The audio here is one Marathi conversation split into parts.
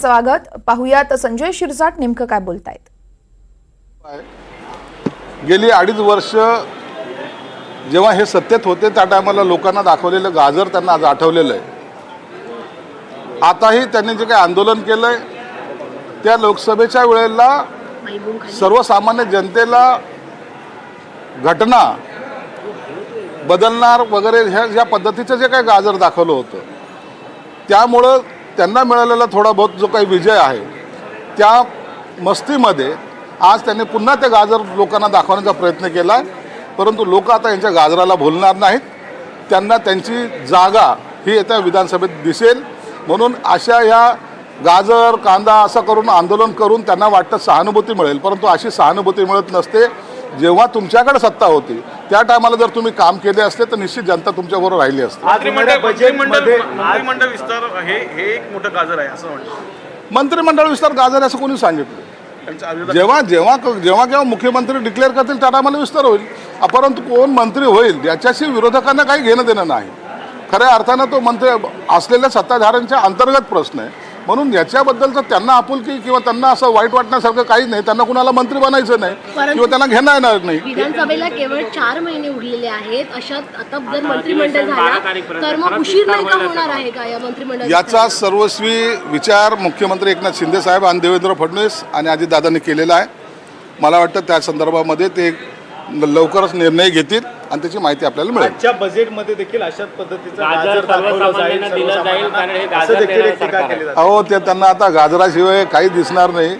स्वागत. पाहुयात संजय शिरसाट नेमकं काय बोलतायत. गेली अडीच वर्ष जेव्हा हे सत्तेत होते त्या टायमाला लोकांना दाखवलेलं गाजर त्यांना आज आठवलेलं आहे. आताही त्यांनी जे काही आंदोलन केलंय त्या लोकसभेच्या वेळेला सर्वसामान्य जनतेला घटना बदलणार वगैरे ह्या ज्या पद्धतीचं जे काही गाजर दाखवलं होतं त्यामुळं त्यांना मिळालेला थोडा बहुत जो काही विजय आहे त्या मस्तीमध्ये आज त्यांनी पुन्हा ते गाजर लोकांना दाखवण्याचा प्रयत्न केला आहे परंतु लोक आता यांच्या गाजराला भुलणार नाहीत. त्यांना त्यांची जागा ही येत्या विधानसभेत दिसेल. म्हणून अशा ह्या गाजर कांदा असं करून आंदोलन करून त्यांना वाटतं सहानुभूती मिळेल. परंतु अशी सहानुभूती मिळत नसते. जेव्हा तुमच्याकडे सत्ता होती त्या टायमाला जर तुम्ही काम केले असते तर निश्चित जनता तुमच्याबरोबर राहिली असते. मंत्रिमंडळ विस्तार हे हे एक मोठं गाजर आहे असं मंत्रिमंडळ विस्तार गाजर असं कोणी सांगितलं? जेव्हा जेव्हा जेव्हा केव्हा मुख्यमंत्री डिक्लेअर करतील त्या टायमाला विस्तार होईल. परंतु कोण मंत्री होईल याच्याशी विरोधकांना काही घेणं देणं नाही. खऱ्या अर्थानं तो मंत्री असलेल्या सत्ताधाऱ्यांच्या अंतर्गत प्रश्न आहे. म्हणून याच्याबद्दलचं त्यांना आपुलकी किंवा त्यांना असं वाईट वाटण्यासारखं काहीच नाही. त्यांना कुणाला मंत्री बनायचं नाही किंवा त्यांना घेणं येणार नाही. विधानसभेला केवळ चार महिने उरलेले आहेत. अशात आता जर मंत्रिमंडळ झाला तर मग उशीर नाही का होणार आहे का या मंत्रिमंडळ याचा सर्वस्वी विचार मुख्यमंत्री एकनाथ शिंदे साहेब आणि देवेंद्र फडणवीस आणि अजितदादांनी केलेला आहे. मला वाटतं त्या संदर्भामध्ये ते एक लवकरच निर्णय घेतील आणि त्याची माहिती आपल्याला मिळेल. आजच्या बजेटमध्ये देखील अशाच पद्धतीचं गाजर गाजर दाखवलं जाईल सर्वसामान्यांना दिलं जाईल, कारण हे सर्वसामान्यांना. गाजर असं देखील देणारं एक टीका सरकार केली जाते. अहो ते त्यांना आता गाजराशिवाय काही दिसणार नाही.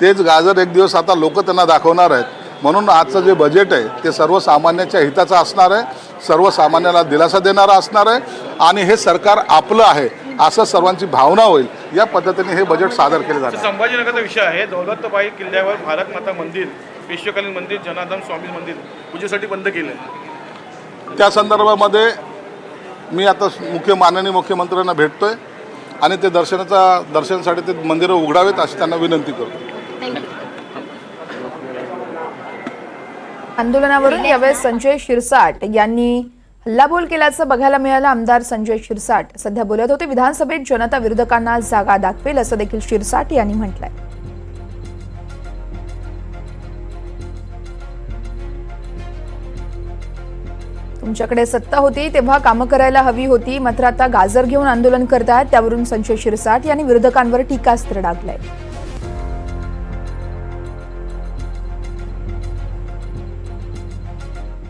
तेच गाजर एक दिवस आता लोक त्यांना दाखवणार आहेत. म्हणून आजचं जे बजेट आहे ते सर्वसामान्याच्या हिताचं असणार आहे. सर्वसामान्याला दिलासा देणारं असणार आहे. आणि हे सरकार आपलं आहे असं सर्वांची भावना होईल. या पद्धतीने हे बजेट सादर केले आहे. संभाजीनगरचा विषय आहे. दौलतबाई किल्ल्यावर भारत माता मंदिर. पेशवेकालीन मंदिर जनार्दन स्वामी मंदिर पूजेसाठी बंद केलं त्या संदर्भामध्ये मी आता मुख्य माननीय मुख्यमंत्र्यांना भेटतोय आणि ते दर्शनाचा दर्शनासाठी ते मंदिरं उघडावेत अशी त्यांना विनंती करतो. आंदोलनावरून यावेळेस संजय शिरसाट यांनी हल्लाबोल केल्याचं बघायला मिळालं. आमदार संजय शिरसाट सध्या बोलत होते. विधानसभेत जनता विरोधकांना जागा दाखवेल असं देखील शिरसाट यांनी म्हटलंय. तुमच्याकडे सत्ता होती तेव्हा कामं करायला हवी होती. मात्र आता गाजर घेऊन आंदोलन करतायत. त्यावरून संजय शिरसाट यांनी विरोधकांवर टीकास्त्र डागलंय.